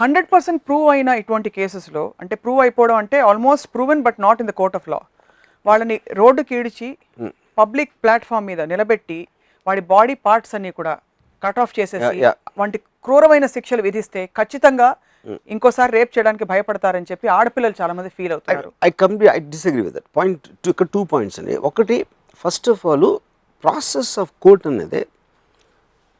Hundred percent prove అయిన ఇటువంటి కేసెస్లో అంటే ప్రూవ్ అయిపోవడం అంటే almost proven but not in the court of law. వాళ్ళని రోడ్డుకి ఈడ్చి పబ్లిక్ ప్లాట్ఫామ్ మీద నిలబెట్టి వాడి బాడీ పార్ట్స్ అన్ని కూడా కట్ ఆఫ్ చేసేసి. వంటి క్రూరమైన శిక్షలు విధిస్తే ఖచ్చితంగా ఇంకోసారి రేప్ చేయడానికి భయపడతారని చెప్పి ఆడపిల్లలు చాలా మంది ఫీల్ అవుతున్నారు I completely I disagree with that point two ఇక్కడ టూ పాయింట్స్ అండి. ఒకటి first of all process of court అనేది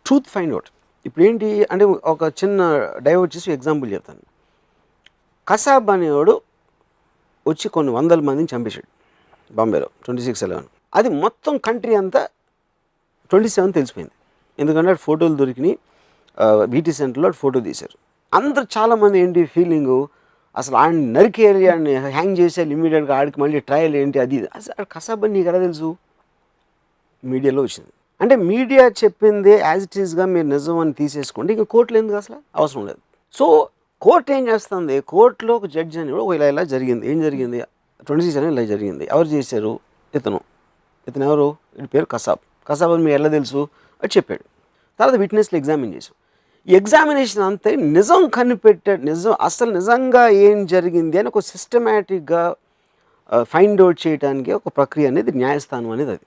ట్రూత్ ఫైండ్ అవుట్. ఇప్పుడు ఏంటి అంటే ఒక చిన్న డైవర్ట్ చేసి ఎగ్జాంపుల్ చెప్తాను. కసాబ్ అనేవాడు వచ్చి కొన్ని వందల మందిని చంపేశాడు బాంబేలో ట్వంటీ సిక్స్ ఎలెవెన్. అది మొత్తం కంట్రీ అంతా ట్వంటీ సెవెన్ తెలిసిపోయింది. ఎందుకంటే అటు ఫోటోలు దొరికినాయి బీటీ సెంటర్లో అటు ఫోటో తీశారు. అందరు చాలామంది ఏంటి ఫీలింగు అసలు ఆయన నరికేయాలి ఆయన హ్యాంగ్ చేసేయాలి ఇమీడియట్గా ఆడికి మళ్ళీ ట్రయల్ ఏంటి అది ఇది. అసలు కసాబ్ అని నీకు ఎలా తెలుసు? మీడియాలో వచ్చింది. అంటే మీడియా చెప్పింది యాజ్ ఇట్ ఈస్గా మీరు నిజం అని తీసేసుకోండి. ఇంకా కోర్టులు ఎందుకు అసలు అవసరం లేదు. సో కోర్టు ఏం చేస్తుంది? కోర్టులో ఒక జడ్జి అని కూడా ఇలా ఇలా జరిగింది. ఏం జరిగింది? ట్వంటీ సిక్స్ ఇలా జరిగింది. ఎవరు చేశారు? ఇతను. ఇతను ఎవరు? ఇతని పేరు కసాబ్ కసాబ్ అని మీరు ఎలా తెలుసు? అని చెప్పాడు. తర్వాత విట్నెస్లు ఎగ్జామిన్ చేశాం ఎగ్జామినేషన్ అంతే నిజం కనిపెట్టాడు నిజం అసలు నిజంగా ఏం జరిగింది అని ఒక సిస్టమేటిక్గా ఫైండ్ అవుట్ చేయడానికి ఒక ప్రక్రియ అనేది న్యాయస్థానం అనేది అది.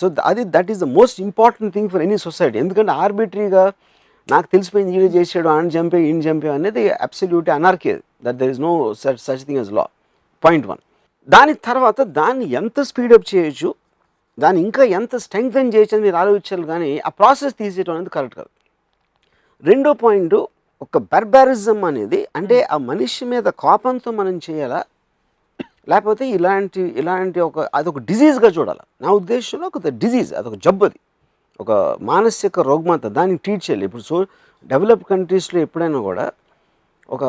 సో అది that is the most important thing for any society ఎందుకంటే ఆర్బిటరీగా నాకు తెలిసిపోయింది ఈయన చేసాడు ఆయన చంపే ఈయన చంపే అనేది absolute anarchy that there is no such such thing as law point one దాని తర్వాత దాన్ని ఎంత స్పీడప్ చేయొచ్చు దాన్ని ఇంకా ఎంత స్ట్రెంగ్తన్ చేయొచ్చు అని మీరు ఆలోచించాలి కానీ ఆ ప్రాసెస్ తీసేయడం అనేది కరెక్ట్ కాదు. రెండో పాయింట్ ఒక బర్బారిజం అనేది అంటే ఆ మనిషి మీద కోపంతో మనం చేయాలా లేకపోతే ఇలాంటి ఇలాంటి ఒక అదొక డిజీజ్గా చూడాలి. నా ఉద్దేశంలో ఒక డిజీజ్ అదొక జబ్బు అది ఒక మానసిక రోగమంత దాన్ని ట్రీట్ చేయాలి. ఇప్పుడు సో డెవలప్ కంట్రీస్లో ఎప్పుడైనా కూడా ఒక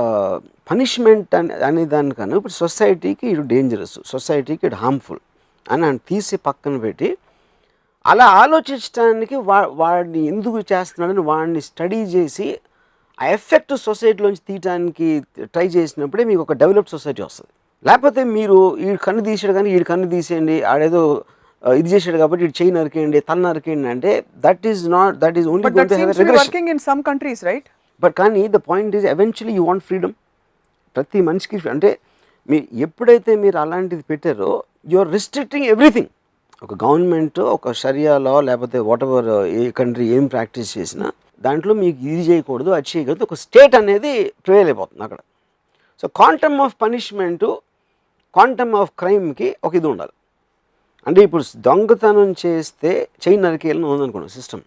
పనిష్మెంట్ అనే అనే దానికన్నా ఇప్పుడు సొసైటీకి ఇటు డేంజరస్ సొసైటీకి ఇటు హార్మ్ఫుల్ అని ఆయన తీసి పక్కన పెట్టి అలా ఆలోచించడానికి వా వాడిని ఎందుకు చేస్తున్నాడని వాడిని స్టడీ చేసి ఆ ఎఫెక్ట్ సొసైటీలోంచి తీయడానికి ట్రై చేసినప్పుడే మీకు ఒక డెవలప్డ్ సొసైటీ వస్తుంది. లేకపోతే మీరు ఈ కన్ను తీసాడు కానీ ఈ కన్ను తీసేయండి ఆడేదో ఇది చేశాడు కాబట్టి ఇటు చేయి నరికేయండి తల నరికేయండి అంటే that is not that is only working in some countries right but కానీ the point is eventually you want freedom ప్రతి మనిషికి అంటే మీ ఎప్పుడైతే మీరు అలాంటిది పెట్టారో యు ఆర్ రిస్ట్రిక్టింగ్ ఎవ్రీథింగ్ ఒక గవర్నమెంట్ ఒక షరియాలో లేకపోతే వాట్ ఎవర్ ఏ కంట్రీ ఏం ప్రాక్టీస్ చేసినా దాంట్లో మీకు ఇది చేయకూడదు అది చేయకూడదు. ఒక స్టేట్ అనేది ప్రివేల్ అయిపోతుంది అక్కడ. So quantum of punishment quantum of క్రైమ్కి ఒక ఇది ఉండాలి. అంటే ఇప్పుడు దొంగతనం చేస్తే చైన్ నరికేయాలని ఉందనుకోండి సిస్టమ్.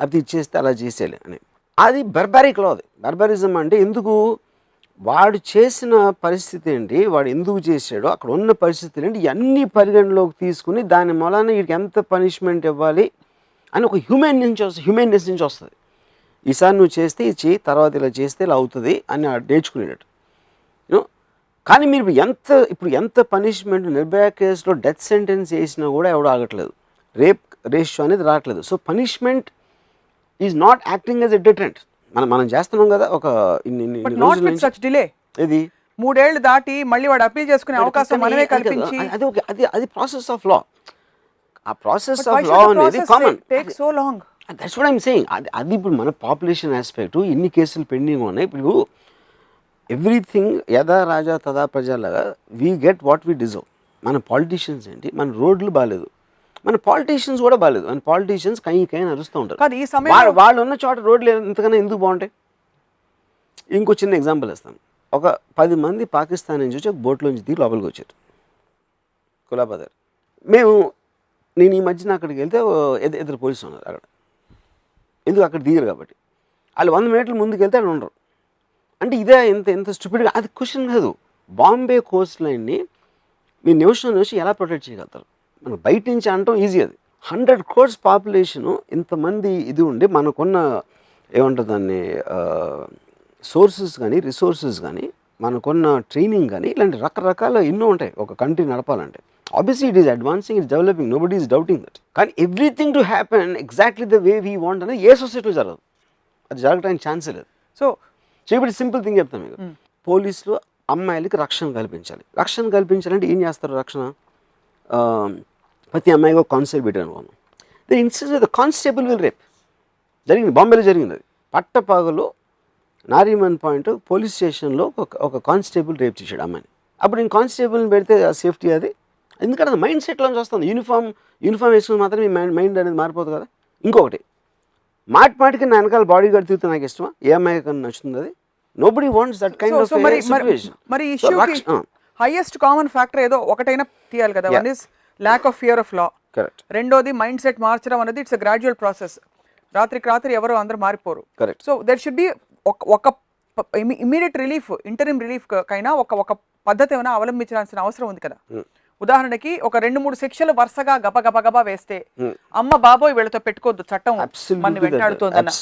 అది ఇచ్చేస్తే అలా చేసేయాలి అని. అది బర్బారిక్లో అది. బర్బారిజం అంటే ఎందుకు? వాడు చేసిన పరిస్థితి ఏంటి? వాడు ఎందుకు చేశాడో అక్కడ ఉన్న పరిస్థితులు ఏంటి? ఇవన్నీ పరిగణలోకి తీసుకుని దాని మూలాన వీడికి ఎంత పనిష్మెంట్ ఇవ్వాలి అని ఒక హ్యూమెన్ నుంచి వస్తుంది హ్యూమెన్నెస్ నుంచి వస్తుంది. ఈసారి నువ్వు చేస్తే ఇది చేయి తర్వాత ఇలా చేస్తే ఇలా అవుతుంది అని నేర్చుకునేటట్టు. కానీ మీరు ఎంత ఇప్పుడు ఎంత పనిష్మెంట్ నిర్భయ కేసులో డెత్ సెంటెన్స్ చేసినా కూడా ఎవడు ఆగట్లేదు. రేప్ రేషియో అనేది రావట్లేదు so punishment is not acting as a deterrent మనం మనం చేస్తున్నాం కదా ఒక డిలే ఇది మూడేళ్ళు దాటి మళ్ళీ వాడు అప్పీల్ చేసుకునే అవకాశం మనమే కల్పించి అది ఒక అది అది ప్రాసెస్ ఆఫ్ లా ఆ ప్రాసెస్ ఆఫ్ లా అనేది common take so long that's what I'm saying అది అది ఇప్పుడు మన పాపులేషన్ ఆస్పెక్ట్ ఇన్ని కేసులు పెండింగ్ ఉన్నాయి. ఇప్పుడు ఎవ్రీథింగ్ యథా రాజా తదా ప్రజలాగా we get what we deserve మన పాలిటీషియన్స్ ఏంటి? మన రోడ్లు బాగాలేదు మన పాలిటీషియన్స్ కూడా బాగాలేదు మన పాలిటీషియన్స్ కై కై అరుస్తూ ఉంటారు. ఈ సమయంలో వాళ్ళు ఉన్న చోట రోడ్లు ఎంతకన్నా ఎందుకు బాగుంటాయి? ఇంకో చిన్న ఎగ్జాంపుల్ ఇస్తాను ఒక పది మంది పాకిస్తాన్ నుంచి వచ్చి ఒక బోట్లోంచి దిగి లోపలికి వచ్చారు. కులాబదర్ మేము నేను ఈ మధ్యన అక్కడికి వెళ్తే ఇద్దరు పోలీసులు ఉన్నారు అక్కడ. ఎందుకు అక్కడ దిగరు కాబట్టి? వాళ్ళు వంద మీటర్ల ముందుకు వెళ్తే వాళ్ళు ఉండరు. అంటే ఇదే ఎంత ఎంత స్టూపిడ్గా అది క్వశ్చన్ కాదు. బాంబే కోస్ట్ లైన్ని మీ నిమిషం నిమిషం ఎలా ప్రొటెక్ట్ చేయగలుగుతారు? మనం బయట నుంచి అనటం ఈజీ అది. హండ్రెడ్ క్రోర్స్ పాపులేషను ఇంతమంది ఇది ఉండి మనకున్న ఏమంటారు దాన్ని సోర్సెస్ కానీ రిసోర్సెస్ కానీ మనకున్న ట్రైనింగ్ కానీ ఇలాంటి రకరకాల ఎన్నో ఉంటాయి. ఒక కంట్రీ నడపాలంటే. Obviously it is advancing it developing nobody is doubting that కానీ everything to happen exactly the way we want అనేది ఏ సొసైటీలో జరగదు. అది జరగడానికి ఛాన్సే లేదు. సో ఇప్పుడు సింపుల్ థింగ్ చెప్తాను మీకు. పోలీసులు అమ్మాయిలకి రక్షణ కల్పించాలి. రక్షణ కల్పించాలంటే ఏం చేస్తారు రక్షణ? ప్రతి అమ్మాయికి ఒక కానిస్టేబుల్ పెట్టారు అనుకోను the instance the constable will rape జరిగింది బాంబేలో జరిగింది అది. పట్టపగలు నారీమన్ పాయింట్ పోలీస్ స్టేషన్లో ఒక ఒక కానిస్టేబుల్ రేప్ చేశాడు అమ్మాయిని. అప్పుడు నేను కానిస్టేబుల్ని పెడితే సేఫ్టీ అది. ఎందుకంటే మైండ్ సెట్లోంచి వస్తుంది. యూనిఫామ్ యూనిఫామ్ వేసుకుని మాత్రం మీ మైండ్ మైండ్ అనేది మారిపోదు కదా. ఇంకొకటి మాటి మాటికి నా వెనకాల బాడీ గార్డ్ తిరుగుతూ నాకు ఇష్టమా? ఏ అమ్మాయి కన్నా నచ్చుతుంది అది. Nobody wants that kind of మరి మరి- హైయెస్ట్ కామన్ ఫ్యాక్టర్ ఏదో ఒకటైనా తీయాలి కదా. One is lack of fear of law correct రెండోది మైండ్ సెట్ మార్చడం అనేది ఇట్స్ గ్రాడ్యువల్ ప్రాసెస్ రాత్రికి రాత్రి ఎవరు అందరూ మారిపోరు. Correct so there should be ఒక ఇమీడియట్ రిలీఫ్ ఇంటరిమ్ రిలీఫ్ కైనా ఒక ఒక పద్ధతి ఏమైనా అవలంబించాల్సిన అవసరం ఉంది కదా. ఉదాహరణకి ఒక రెండు మూడు శిక్షలు వరుసగా గబ గబ గబా వేస్తే అమ్మ బాబోయ్ వీళ్ళతో పెట్టుకోవద్దు చట్టం అన్నారు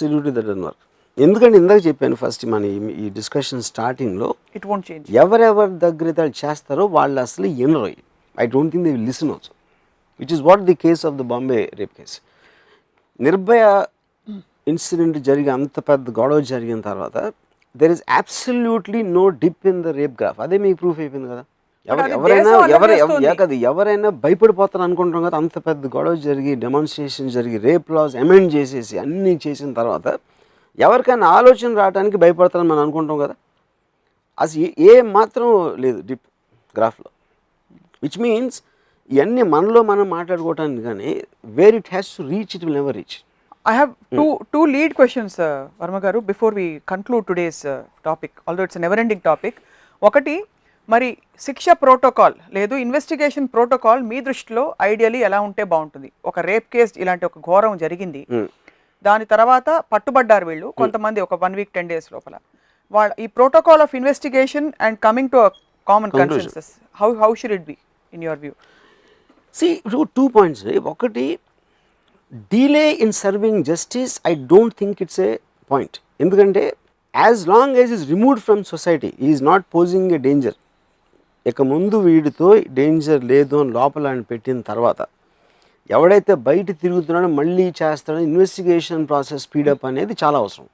ఎందుకంటే ఇందాక చెప్పాను ఫస్ట్ మన ఈ- డిస్కషన్ స్టార్టింగ్లో ఇట్ వోంట్ చేంజ్ ఎవరెవరి దగ్గర వాళ్ళు చేస్తారో వాళ్ళు అసలు ఎనరు I don't think they will listen also which is what the case of the Bombay rape case Nirbhaya incident జరిగి అంత పెద్ద గొడవ జరిగిన తర్వాత there is absolutely no dip in the rape graph అదే మీకు ప్రూఫ్ అయిపోయింది కదా. ఎవరైనా ఎవరు ఎవరైనా భయపడిపోతారు అనుకుంటాం కదా అంత పెద్ద గొడవ జరిగి డెమాన్స్ట్రేషన్ జరిగి రేప్ లాస్ అమెండ్ చేసేసి అన్నీ చేసిన తర్వాత ఎవరికైనా ఆలోచన రావడానికి భయపడతారని మనం అనుకుంటాం కదా. అసలు ఏ- మాత్రం లేదు డిప్ గ్రాఫ్లో విచ్ మీన్స్ ఇవన్నీ మనలో మనం మాట్లాడుకోవటానికి కానీ where it has to reach it will never reach two two lead questions, uh, Varma garu, before we conclude today's uh, topic. Although it's a never-ending topic. ఒకటి మరి శిక్ష ప్రోటోకాల్ లేదు ఇన్వెస్టిగేషన్ ప్రోటోకాల్ మీ దృష్టిలో ఐడియలీ ఎలా ఉంటే బాగుంటుంది? ఒక rape case ఇలాంటి ఒక ఘోరం జరిగింది. దాని తర్వాత పట్టుబడ్డారు వీళ్ళు కొంతమంది ఒక వన్ వీక్ టెన్ డేస్ లోపల. వాళ్ళ ఈ protocol of investigation and coming to common consensus how how should it be in your view see two points ఒకటి delay in serving justice I don't think it's a point ఎందుకంటే as long as is removed from society is not posing a danger ఇక ముందు వీడితో danger లేదు అని లోపల ఆయన పెట్టిన తర్వాత ఎవడైతే బయట తిరుగుతున్నాడో మళ్ళీ చేస్తాడో ఇన్వెస్టిగేషన్ ప్రాసెస్ స్పీడప్ అనేది చాలా అవసరం.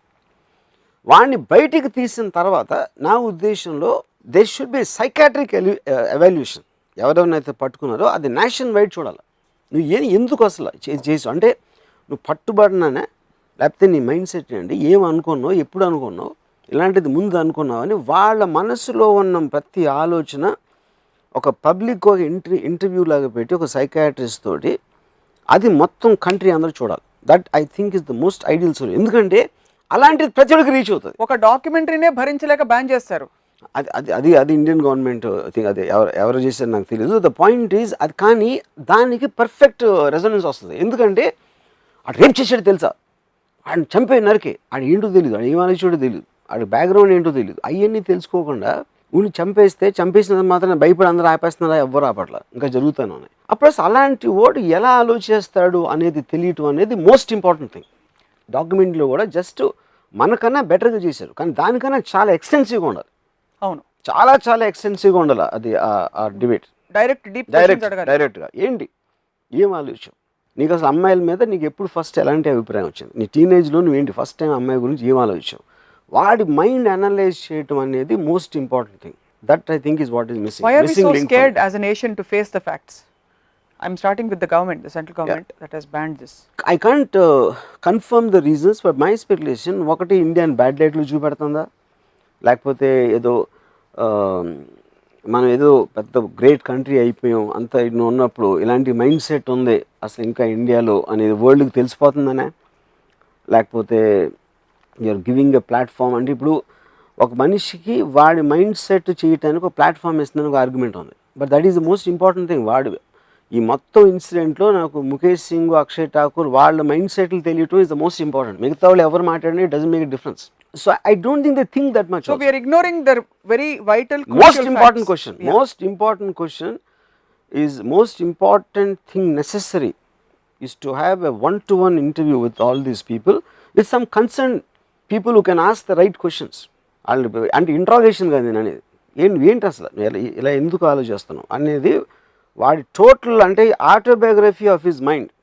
వాడిని బయటికి తీసిన తర్వాత నా ఉద్దేశంలో they should be psychiatric evaluation ఎవరెవరినైతే పట్టుకున్నారో అది నేషన్ వైడ్ చూడాలి. నువ్వు ఏం ఎందుకు అసలు చే- చేసు అంటే నువ్వు పట్టుబడినానే లేకపోతే నీ మైండ్ సెట్ అండి ఏం అనుకున్నావు? ఎప్పుడు అనుకున్నావు? ఇలాంటిది ముందు అనుకున్నావు అని వాళ్ళ మనసులో ఉన్న ప్రతి ఆలోచన ఒక పబ్లిక్ ఒక ఇంటర్వ్యూ ఇంటర్వ్యూ లాగా పెట్టి ఒక సైకాట్రిస్ట్ తోటి అది మొత్తం కంట్రీ అందరూ చూడాలి. That I think is the most ideal solution ఎందుకంటే అలాంటిది ప్రతి ఒక్కరికి రీచ్ అవుతుంది. ఒక డాక్యుమెంటరీనే భరించలేక బ్యాన్ చేస్తారు. అది అది అది అది ఇండియన్ గవర్నమెంట్ థింక్ అది ఎవరు ఎవరు చేశారు నాకు తెలియదు ద పాయింట్ ఈజ్ అది కానీ దానికి పర్ఫెక్ట్ రెజొనెన్స్ వస్తుంది. ఎందుకంటే ఆడు రేప్ చేసాడు తెలుసా? ఆడిని చంపే నరికే. ఆడు ఏంటో తెలియదు ఆడు ఏం ఆలోచించాడో తెలియదు ఆడి బ్యాక్గ్రౌండ్ ఏంటో తెలియదు అవన్నీ తెలుసుకోకుండా ఊని చంపేస్తే చంపేసినంత మాత్రం భయపడి అందరూ ఆపేస్తున్నారా ఎవ్వరు ఆపట్ల ఇంకా జరుగుతాను అని అప్పుడు అలాంటి ఓటు ఎలా ఆలోచిస్తాడు అనేది తెలియటం అనేది మోస్ట్ ఇంపార్టెంట్ థింగ్ డాక్యుమెంట్లో కూడా జస్ట్ మనకన్నా బెటర్గా చేశారు. కానీ దానికన్నా చాలా ఎక్స్టెన్సివ్గా ఉండాలి. అవును. చాలా చాలా ఎక్స్టెన్సివ్గా ఉండాలి అది ఆ- డిబేట్ డైరెక్ట్ డీప్ డైరెక్ట్ డైరెక్ట్గా ఏంటి? ఏం ఆలోచన? నీకు అసలు అమ్మాయిల మీద నీకు ఎప్పుడు ఫస్ట్ ఎలాంటి అభిప్రాయం వచ్చింది? నీ టీనేజ్లో నువ్వు ఏంటి? ఫస్ట్ టైం అమ్మాయి గురించి ఏం ఆలోచించావు? వాడి మైండ్ అనలైజ్ చేయటం అనేది most important thing. That I think is what is missing missing link scared as a nation to face the facts? I'm starting with the government, the central government that has banned this. I can't confirm the reasons for my speculation ఒకటి Indian bad లైట్లు చూపెడుతుందా? లేకపోతే ఏదో uh, మనం ఏదో పెద్ద great country అయిపోయాం అంత ఇన్ని ఉన్నప్పుడు ఇలాంటి మైండ్ సెట్ ఉంది అసలు ఇంకా ఇండియాలో అనేది వరల్డ్కి తెలిసిపోతుందనే? లేకపోతే యూఆర్ గివింగ్ ఎ ప్లాట్ఫామ్ అంటే ఇప్పుడు ఒక మనిషికి వాడి మైండ్ సెట్ చేయటానికి ఒక ప్లాట్ఫామ్ ఇస్తుందని ఒక ఆర్గ్యుమెంట్ ఉంది. But that is the most important thing వాడు ఈ మొత్తం ఇన్సిడెంట్లో నాకు ముఖేష్ సింగ్ అక్షయ్ ఠాకూర్ వాళ్ళ మైండ్ సెట్లు తెలియటం ఇస్ ద మోస్ట్ ఇంపార్టెంట్ మిగతా వాళ్ళు ఎవరు మాట్లాడినా it doesn't make difference so I don't think they think that much So we are ignoring the very vital, most crucial important facts. question. Yeah. most important question is most important thing necessary is to have a one to one interview with all these people with can ask the right questions ask వాళ్ళు అంటే interrogation కాదు నేను అనేది. ఏంటి ఏంటి అసలు? ఇలా ఇలా ఎందుకు ఆలోచిస్తున్నావు? అనేది వాడి టోటల్ అంటే ఆటోబయోగ్రఫీ ఆఫ్ హిజ్ మైండ్